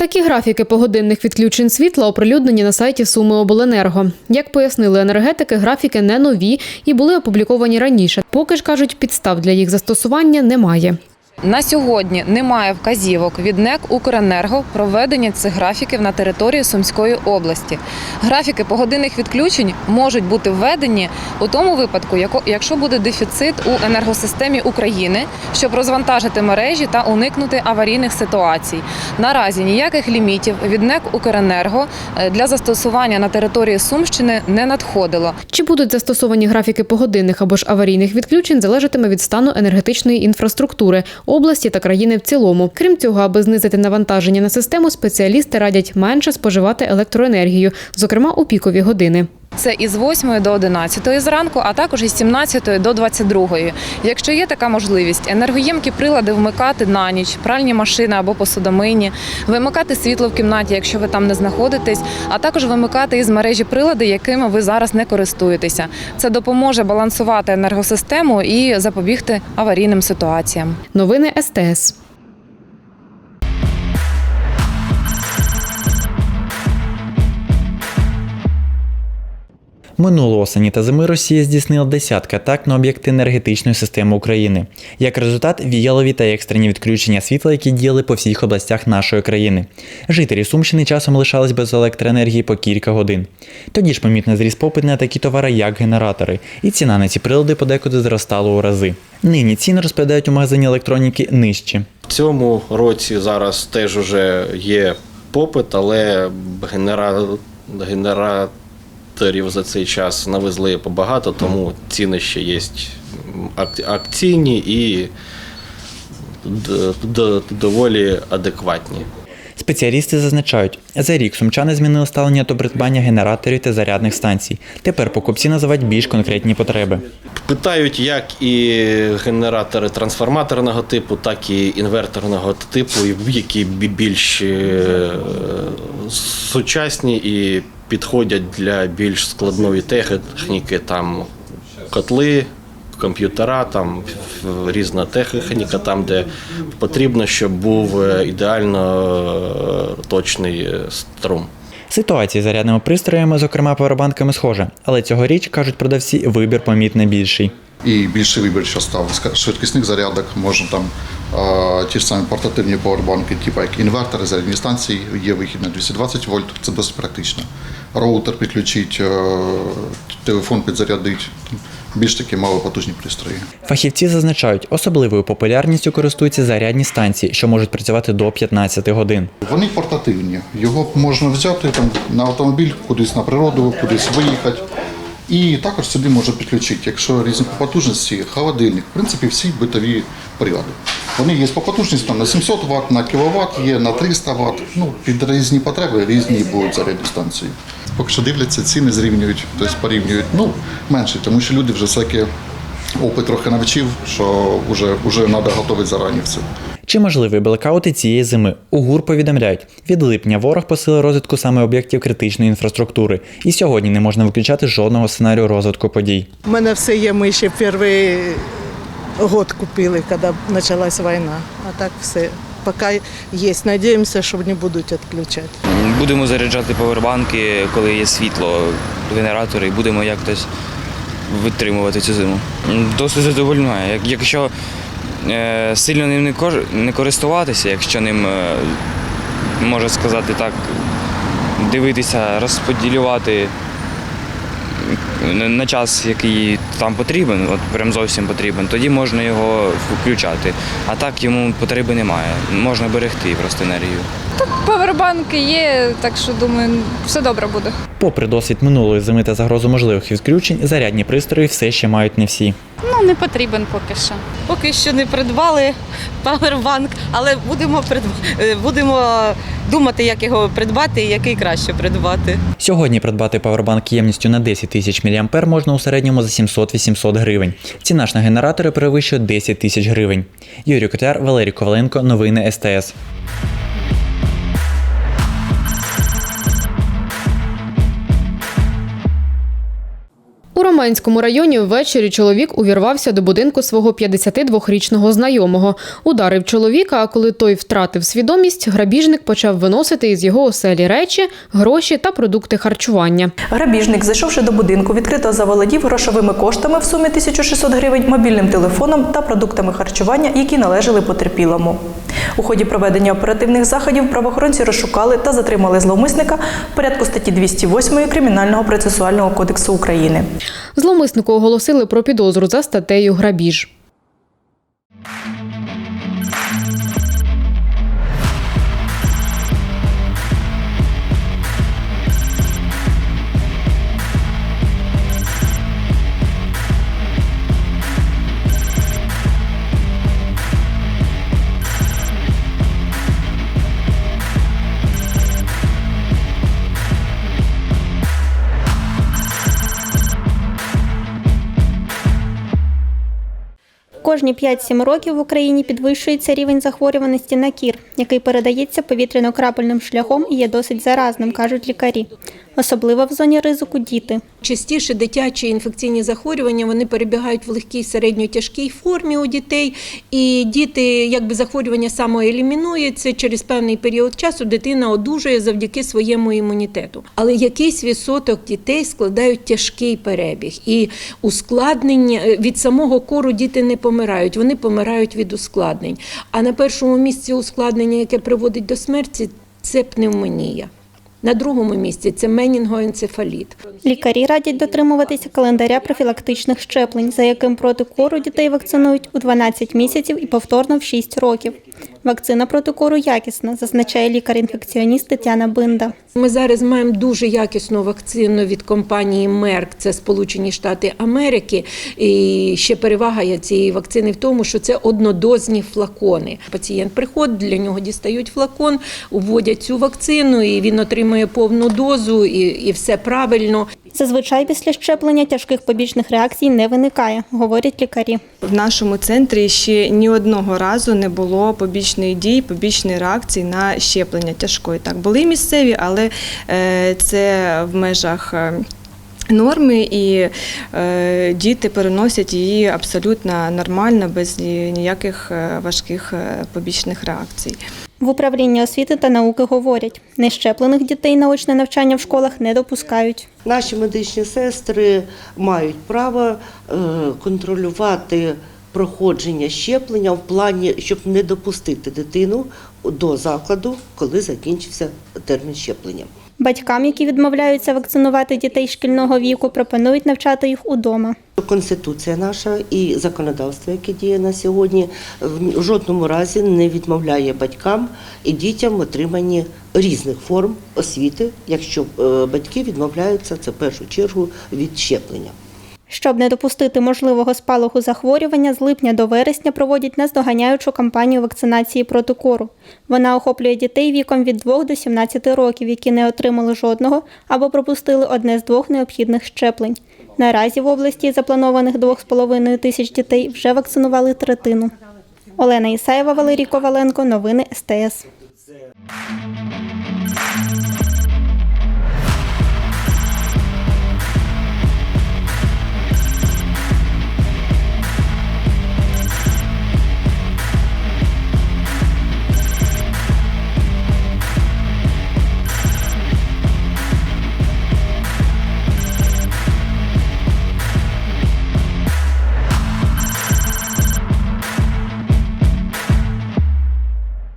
Такі графіки погодинних відключень світла оприлюднені на сайті Суми Обленерго. Як пояснили енергетики, графіки не нові і були опубліковані раніше. Поки ж кажуть, підстав для їх застосування немає. На сьогодні немає вказівок від НЕК «Укренерго» про цих графіків на території Сумської області. Графіки погодинних відключень можуть бути введені у тому випадку, якщо буде дефіцит у енергосистемі України, щоб розвантажити мережі та уникнути аварійних ситуацій. Наразі ніяких лімітів від НЕК «Укренерго» е, для застосування на території Сумщини не надходило. Чи будуть застосовані графіки погодинних або ж аварійних відключень, залежатиме від стану енергетичної інфраструктури області та країни в цілому. Крім цього, аби знизити навантаження на систему, спеціалісти радять менше споживати електроенергію, зокрема у пікові години. Це із 8 до 11 зранку, а також із 17 до 22. Якщо є така можливість, енергоємкі прилади вмикати на ніч, пральні машини або посудомийні, вимикати світло в кімнаті, якщо ви там не знаходитесь, а також вимикати із мережі прилади, якими ви зараз не користуєтеся. Це допоможе балансувати енергосистему і запобігти аварійним ситуаціям. Новини СТС. Минулої осені та зими Росія здійснила десятки атак на об'єкти енергетичної системи України. Як результат, віялові та екстрені відключення світла, які діяли по всіх областях нашої країни. Жителі Сумщини часом лишались без електроенергії по кілька годин. Тоді ж помітно зріс попит на такі товари, як генератори, і ціна на ці прилади подекуди зростала у рази. Нині ціни розповідають у магазині електроніки нижчі. В цьому році зараз теж уже є попит, але генера... генераторів за цей час навезли побагато, тому ціни ще є акційні і доволі адекватні. Спеціалісти зазначають, за рік сумчани змінили ставлення до придбання генераторів та зарядних станцій. Тепер покупці називають більш конкретні потреби. Питають як і генератори трансформаторного типу, так і інверторного типу, які більш е, сучасні і підходять для більш складної техніки, там котли, комп'ютера, там різна техніка, там, де потрібно, щоб був е, ідеально е, точний е, струм. Ситуація з зарядними пристроями, зокрема павербанками, схожа, але цьогоріч, кажуть продавці, вибір помітно більший. І більший вибір що став швидкісних зарядок, можна там е, ті ж самі портативні поwerbanки, типу як інвертори, зарядні станції, є вихід на 220 вольт, це досить практично. Роутер підключить, е, телефон підзарядить, більш такі малопотужні пристрої. Фахівці зазначають, особливою популярністю користуються зарядні станції, що можуть працювати до 15 годин. Вони портативні, його можна взяти там, на автомобіль, кудись на природу, кудись виїхати. І також сюди можна підключити, якщо різні по потужності, холодильник, в принципі, всі битові прилади. Вони є по потужності там, на 700 Вт, на кВт, є на 300 Вт. Ну, під різні потреби різні будуть зарядні станції. Поки що дивляться, ціни зрівнюють, тобто порівнюють. Ну, менше, тому що люди вже всякі опит трохи навчив, що вже, вже треба готувати зарані все. Чи можливі блекаути цієї зими? У ГУР повідомляють, від липня ворог посилив розвитку саме об'єктів критичної інфраструктури, і сьогодні не можна виключати жодного сценарію розвитку подій. У мене все є, ми ще перший год купили, коли почалась війна. А так все. Поки є. Надіємося, що не будуть відключати. Будемо заряджати повербанки, коли є світло, генератори, і будемо якось витримувати цю зиму. Досить задовольняє. Якщо сильно ним не користуватися, якщо ним, е, можна сказати так, дивитися, розподілювати на час, який там потрібен, от прям зовсім потрібен, тоді можна його включати. А так йому потреби немає. Можна берегти просто енергію. Павербанки є, так що думаю, все добре буде. Попри досвід минулої зими та загрозу можливих відключень, зарядні пристрої все ще мають не всі. Ну, не потрібен поки що. Поки що не придбали павербанк, але будемо придб- е, будемо думати, як його придбати і який краще придбати. Сьогодні придбати павербанк ємністю на 10 тисяч мА можна у середньому за 700-800 гривень. Ціна ж на генератори перевищує 10 тисяч гривень. Юрій Котяр, Валерій Коваленко, новини СТС. У Романському районі ввечері чоловік увірвався до будинку свого 52-річного знайомого. Ударив чоловіка, а коли той втратив свідомість, грабіжник почав виносити із його оселі речі, гроші та продукти харчування. Грабіжник, зайшовши до будинку, відкрито заволодів грошовими коштами в сумі 1600 гривень, мобільним телефоном та продуктами харчування, які належали потерпілому. У ході проведення оперативних заходів правоохоронці розшукали та затримали зловмисника в порядку статті 208 Кримінального процесуального кодексу України. Зловмиснику оголосили про підозру за статтею грабіж. Кожні 5-7 років в Україні підвищується рівень захворюваності на кір, який передається повітряно-крапельним шляхом і є досить заразним, кажуть лікарі. Особливо в зоні ризику діти. Частіше дитячі інфекційні захворювання вони перебігають в легкій середньо-тяжкій формі у дітей, і діти, якби захворювання самоелімінується, через певний період часу дитина одужує завдяки своєму імунітету. Але якийсь відсоток дітей складають тяжкий перебіг, і ускладнення е, від самого кору діти не помирають, вони помирають від ускладнень. А на першому місці ускладнення, яке приводить до смерті, це пневмонія. На другому місці це менінгоенцефаліт. Лікарі радять дотримуватися календаря профілактичних щеплень, за яким проти кору дітей вакцинують у 12 місяців і повторно в 6 років. Вакцина проти кору якісна, зазначає лікар-інфекціоніст Тетяна Бинда. Ми зараз маємо дуже якісну вакцину від компанії Merck, це Сполучені Штати Америки. І ще перевага цієї вакцини в тому, що це однодозні флакони. Пацієнт приходить, для нього дістають флакон, вводять цю вакцину, і він отримує повну дозу, і, і все правильно. Зазвичай після щеплення тяжких побічних реакцій не виникає, говорять лікарі. В нашому центрі ще ні одного разу не було побічної дії, побічної реакції на щеплення тяжкої. Так, були місцеві, але е, це в межах. е, Норми і е, діти переносять її абсолютно нормально, без ніяких важких побічних реакцій. В управлінні освіти та науки говорять, нещеплених дітей на очне навчання в школах не допускають. Наші медичні сестри мають право е, контролювати проходження щеплення в плані, щоб не допустити дитину до закладу, коли закінчився термін щеплення. Батькам, які відмовляються вакцинувати дітей шкільного віку, пропонують навчати їх удома. Конституція наша і законодавство, яке діє на сьогодні, в жодному разі не відмовляє батькам і дітям в отриманні різних форм освіти, якщо е, батьки відмовляються це в першу чергу від щеплення. Щоб не допустити можливого спалаху захворювання, з липня до вересня проводять наздоганяючу кампанію вакцинації проти кору. Вона охоплює дітей віком від 2 до 17 років, які не отримали жодного або пропустили одне з двох необхідних щеплень. Наразі в області запланованих 2,5 тисяч дітей вже вакцинували третину. Олена Ісаєва, Валерій Коваленко. Новини СТС.